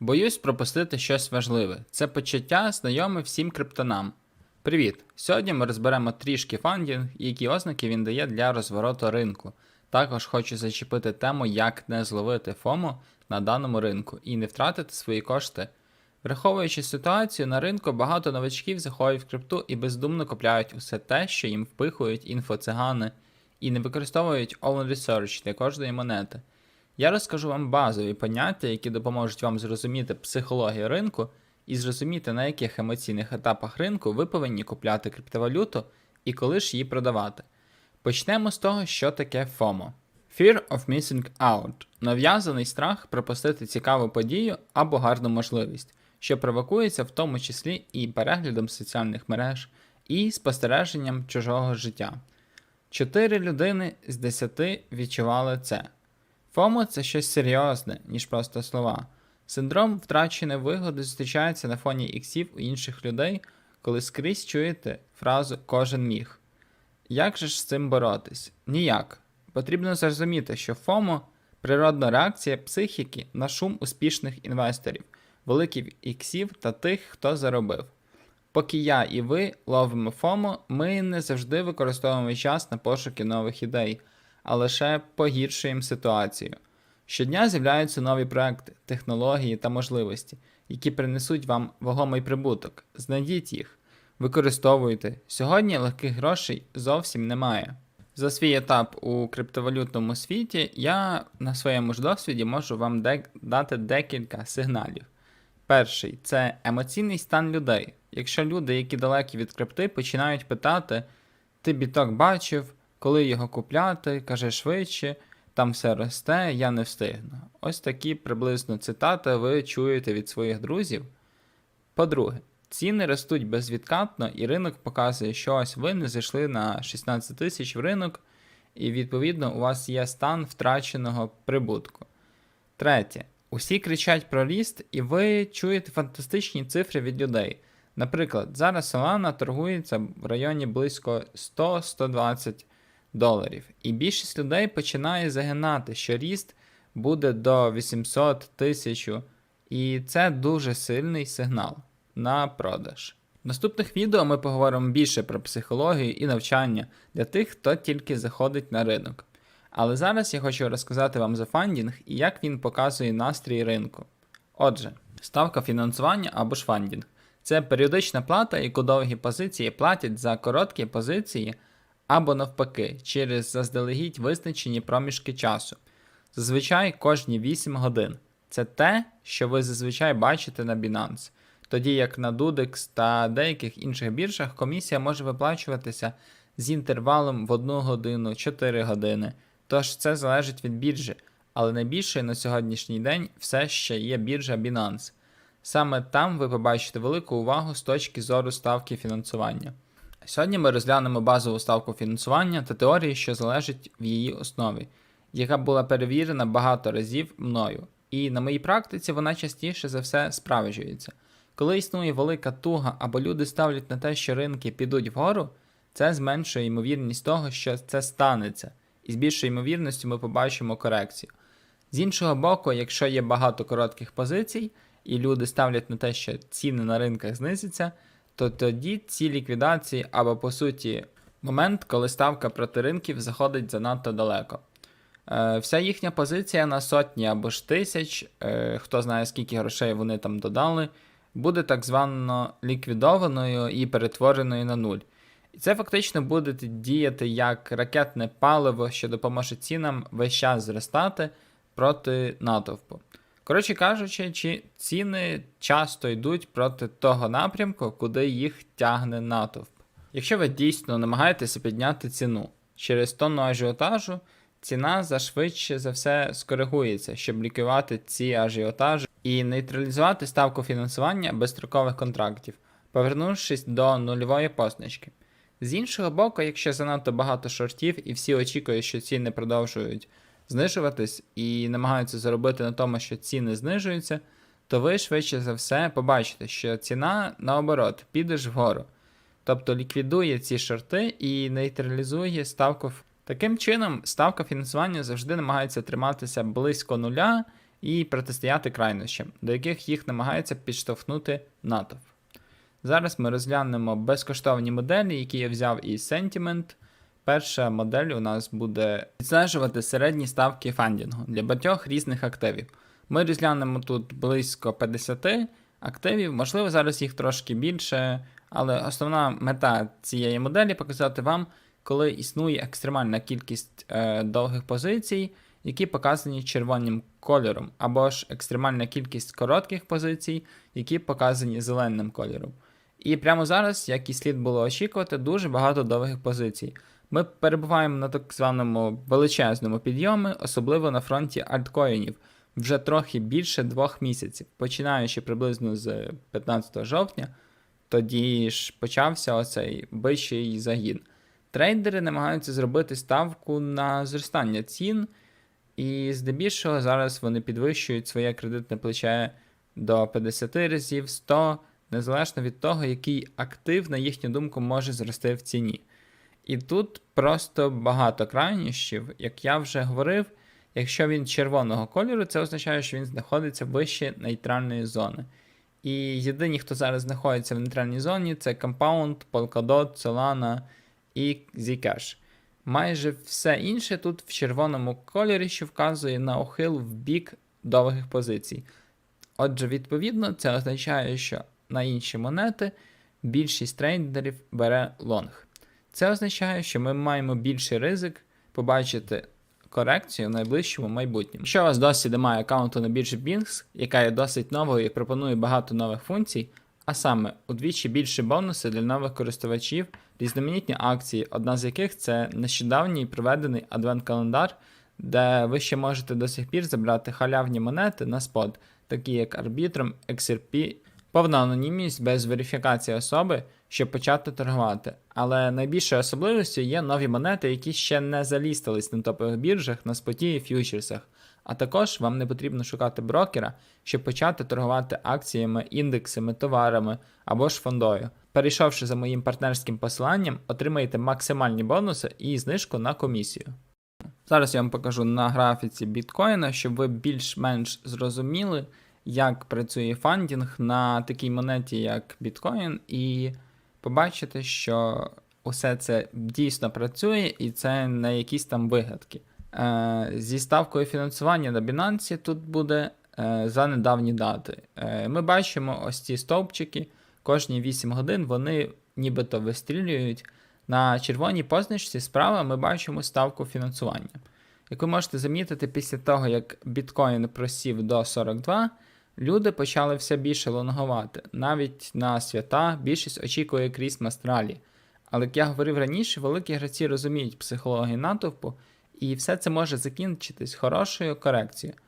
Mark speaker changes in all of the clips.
Speaker 1: Боюсь пропустити щось важливе. Це почуття знайоме всім криптонам. Привіт! Сьогодні ми розберемо трішки фандінг які ознаки він дає для розвороту ринку. Також хочу зачепити тему, як не зловити ФОМО на даному ринку і не втратити свої кошти. Враховуючи ситуацію, на ринку багато новачків заходять в крипту і бездумно купляють усе те, що їм впихують інфоцигани, і не використовують own research для кожної монети. Я розкажу вам базові поняття, які допоможуть вам зрозуміти психологію ринку і зрозуміти, на яких емоційних етапах ринку ви повинні купляти криптовалюту і коли ж її продавати. Почнемо з того, що таке FOMO. Fear of Missing Out нав'язаний страх пропустити цікаву подію або гарну можливість, що провокується в тому числі і переглядом соціальних мереж, і спостереженням чужого життя. Чотири людини з десяти відчували це. ФОМО це щось серйозне, ніж просто слова. Синдром втраченої вигоди зустрічається на фоні іксів у інших людей, коли скрізь чуєте фразу кожен міг. Як же ж з цим боротись? Ніяк. Потрібно зрозуміти, що ФОМО природна реакція психіки на шум успішних інвесторів, великих іксів та тих, хто заробив. Поки я і ви ловимо ФОМО, ми не завжди використовуємо час на пошуки нових ідей, а лише погіршуємо ситуацію. Щодня з'являються нові проекти, технології та можливості, які принесуть вам вагомий прибуток. Знайдіть їх, використовуйте. Сьогодні легких грошей зовсім немає. За свій етап у криптовалютному світі я на своєму ж досвіді можу вам дек- дати декілька сигналів. Перший це емоційний стан людей. Якщо люди, які далекі від крипти, починають питати: ти біток бачив, коли його купляти, каже швидше, там все росте, я не встигну.Ось такі приблизно цитати ви чуєте від своїх друзів. По-друге, ціни ростуть безвідкатно, і ринок показує, що ось ви не зайшли на 16 тисяч в ринок, і відповідно у вас є стан втраченого прибутку. Третє. Усі кричать про ріст, і ви чуєте фантастичні цифри від людей. Наприклад, зараз Solana торгується в районі близько 100-120 доларів. І більшість людей починає загинати, що ріст буде до 800 тисяч, і це дуже сильний сигнал на продаж. В наступних відео ми поговоримо більше про психологію і навчання для тих, хто тільки заходить на ринок. Але зараз я хочу розказати вам за фандінг і як він показує настрій ринку. Отже, ставка фінансування або ж фандінг це періодична плата, яку довгі позиції платять за короткі позиції або навпаки, через заздалегідь визначені проміжки часу. Зазвичай кожні 8 годин. Це те, що ви зазвичай бачите на Binance. Тоді як на Dudex та деяких інших біржах комісія може виплачуватися з інтервалом в 1 годину 4 години. Тож це залежить від біржі, але найбільше на сьогоднішній день все ще є біржа Binance. Саме там ви побачите велику увагу з точки зору ставки фінансування. Сьогодні ми розглянемо базову ставку фінансування та теорії, що залежить в її основі, яка була перевірена багато разів мною. І на моїй практиці вона частіше за все справджується. Коли існує велика туга або люди ставлять на те, що ринки підуть вгору, це зменшує ймовірність того, що це станеться, і з більшою ймовірністю ми побачимо корекцію. З іншого боку, якщо є багато коротких позицій, і люди ставлять на те, що ціни на ринках знизяться, то тоді ці ліквідації або по суті момент, коли ставка проти ринків заходить занадто далеко. Е, вся їхня позиція на сотні або ж тисяч, е, хто знає скільки грошей вони там додали, буде так звано ліквідованою і перетвореною на нуль. І це фактично буде діяти як ракетне паливо, що допоможе цінам весь час зростати проти натовпу. Коротше кажучи, чи ціни часто йдуть проти того напрямку, куди їх тягне натовп. Якщо ви дійсно намагаєтеся підняти ціну через тонну ажіотажу, ціна зашвидше за все скоригується, щоб лікувати ці ажіотажі і нейтралізувати ставку фінансування безстрокових контрактів, повернувшись до нульової позначки. З іншого боку, якщо занадто багато шортів і всі очікують, що ціни продовжують знижуватись і намагаються заробити на тому, що ціни знижуються, то ви швидше за все побачите, що ціна наоборот піде ж вгору. Тобто ліквідує ці шорти і нейтралізує ставку. Таким чином, ставка фінансування завжди намагається триматися близько нуля, і протистояти крайнощам, до яких їх намагається підштовхнути натовп. Зараз ми розглянемо безкоштовні моделі, які я взяв із Sentiment. Перша модель у нас буде відстежувати середні ставки фандінгу для багатьох різних активів. Ми розглянемо тут близько 50 активів, можливо, зараз їх трошки більше, але основна мета цієї моделі показати вам, коли існує екстремальна кількість е, довгих позицій, які показані червоним кольором, або ж екстремальна кількість коротких позицій, які показані зеленим кольором. І прямо зараз, як і слід було очікувати, дуже багато довгих позицій. Ми перебуваємо на так званому величезному підйомі, особливо на фронті альткоїнів, вже трохи більше двох місяців, починаючи приблизно з 15 жовтня, тоді ж почався оцей бичий загін. Трейдери намагаються зробити ставку на зростання цін, і здебільшого зараз вони підвищують своє кредитне плече до 50 разів, 100, незалежно від того, який актив, на їхню думку, може зрости в ціні. І тут просто багато крайнощів, як я вже говорив, якщо він червоного кольору, це означає, що він знаходиться вище нейтральної зони. І єдині, хто зараз знаходиться в нейтральній зоні, це Compound, Polkadot, Solana і Zcash. Майже все інше тут в червоному кольорі, що вказує на ухил в бік довгих позицій. Отже, відповідно, це означає, що на інші монети більшість трейдерів бере лонг. Це означає, що ми маємо більший ризик побачити корекцію в найближчому майбутньому. Якщо у вас досі немає аккаунту на біржі Binx, яка є досить новою і пропонує багато нових функцій, а саме удвічі більше бонуси для нових користувачів, різноманітні акції, одна з яких це нещодавній проведений адвент-календар, де ви ще можете до сих пір забрати халявні монети на спот, такі як Arbitrum, XRP, повна анонімність без верифікації особи, щоб почати торгувати. Але найбільшою особливістю є нові монети, які ще не залістились на топових біржах, на споті і ф'ючерсах. А також вам не потрібно шукати брокера, щоб почати торгувати акціями, індексами, товарами або ж фондою. Перейшовши за моїм партнерським посиланням, отримаєте максимальні бонуси і знижку на комісію. Зараз я вам покажу на графіці біткоїна, щоб ви більш-менш зрозуміли, як працює фандінг на такій монеті, як біткоін, і побачите, що усе це дійсно працює і це не якісь там вигадки. Е, зі ставкою фінансування на Binance тут буде е, за недавні дати. Е, ми бачимо ось ці стовпчики, кожні 8 годин вони нібито вистрілюють. На червоній позначці справа ми бачимо ставку фінансування. Як ви можете замітити, після того, як біткоін просів до 42, люди почали все більше лонгувати. Навіть на свята більшість очікує Крісмас ралі. Але як я говорив раніше, великі гравці розуміють психологію натовпу, і все це може закінчитись хорошою корекцією.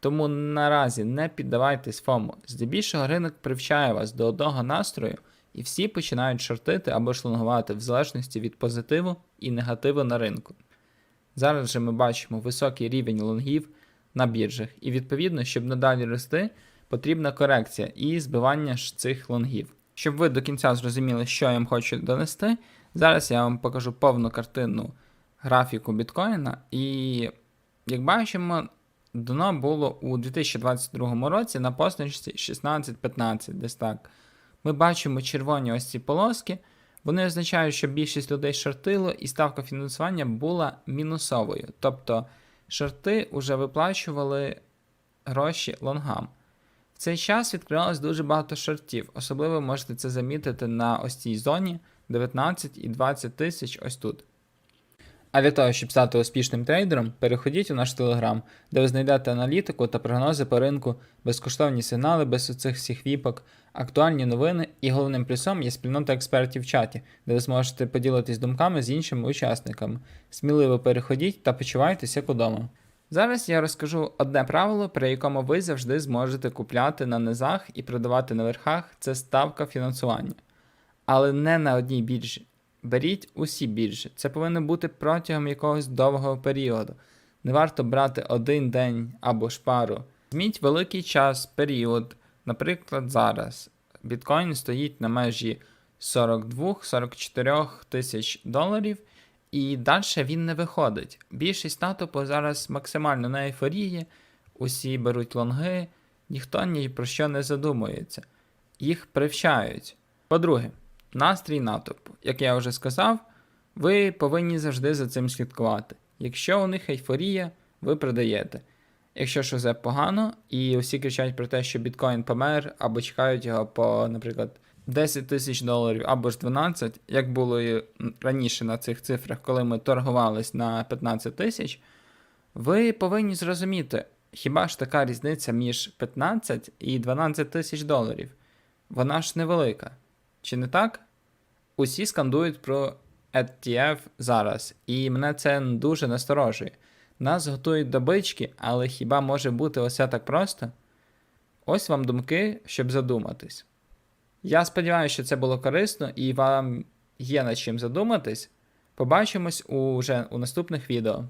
Speaker 1: Тому наразі не піддавайтесь фому. Здебільшого ринок привчає вас до одного настрою, і всі починають шортити або шлангувати в залежності від позитиву і негативу на ринку. Зараз же ми бачимо високий рівень лонгів на біржах, і відповідно, щоб надалі рости, потрібна корекція і збивання ж цих лонгів. Щоб ви до кінця зрозуміли, що я вам хочу донести, зараз я вам покажу повну картину графіку біткоїна. І як бачимо, дно було у 2022 році на позначці 16-15, десь так. Ми бачимо червоні ось ці полоски. Вони означають, що більшість людей шортило і ставка фінансування була мінусовою. Тобто шорти вже виплачували гроші лонгам. Цей час відкривалось дуже багато шортів. Особливо можете це замітити на ось цій зоні 19 і 20 тисяч ось тут. А для того, щоб стати успішним трейдером, переходіть у наш телеграм, де ви знайдете аналітику та прогнози по ринку, безкоштовні сигнали без оцих всіх віпок, актуальні новини і головним плюсом є спільнота експертів в чаті, де ви зможете поділитись думками з іншими учасниками. Сміливо переходіть та почувайтеся як удома. Зараз я розкажу одне правило, при якому ви завжди зможете купляти на низах і продавати на верхах це ставка фінансування. Але не на одній біржі. Беріть усі біржі. Це повинно бути протягом якогось довгого періоду. Не варто брати один день або ж пару. Візьміть великий час, період. Наприклад, зараз біткоін стоїть на межі 42-44 тисяч доларів, і далі він не виходить. Більшість натовпу зараз максимально на ейфорії. усі беруть лонги, ніхто ні про що не задумується. Їх привчають. По-друге, настрій натовпу. Як я вже сказав, ви повинні завжди за цим слідкувати. Якщо у них ейфорія, ви продаєте. Якщо усе погано, і усі кричать про те, що біткоін помер, або чекають його по, наприклад, 10 тисяч доларів або ж 12, як було і раніше на цих цифрах, коли ми торгувались на 15 тисяч, ви повинні зрозуміти, хіба ж така різниця між 15 і 12 тисяч доларів? Вона ж невелика. Чи не так? Усі скандують про ETF зараз, і мене це дуже насторожує. Нас готують до бички, але хіба може бути усе так просто? Ось вам думки, щоб задуматись. Я сподіваюся, що це було корисно і вам є над чим задуматись. Побачимось уже у наступних відео.